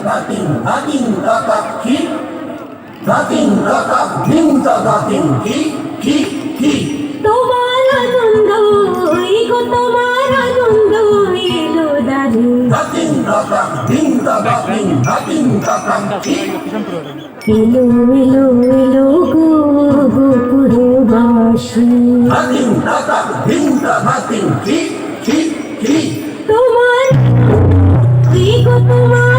দাতিন দাতিন দাতা কি? কি? কি কি? তোমার আনন্দ গো তোমার আনন্দ এলো দাদি। দাতিন দাতা দিন দাতিন কি? এলো এলো এলো গো কি? কি কি? তোমার গো তোমার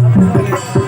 Thank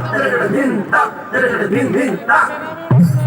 哒哒哒哒哒哒哒哒哒哒哒哒哒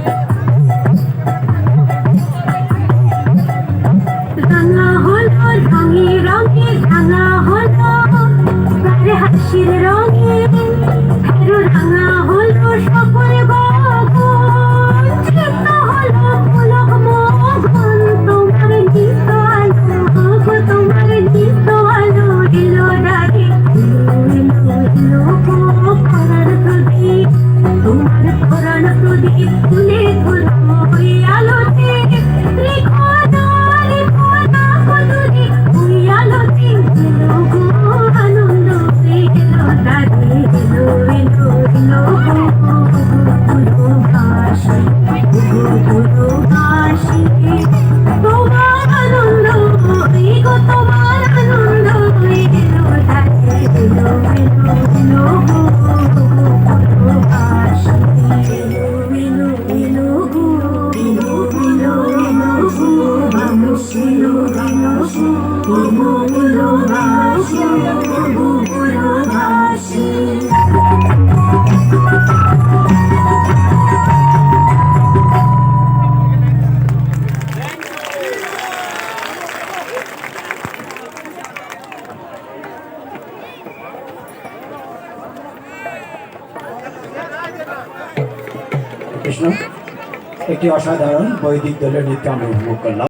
কৃষ্ণ। একটি অসাধারণ বৈদিক দলের নৃত্য আমি উপভোগ করলাম।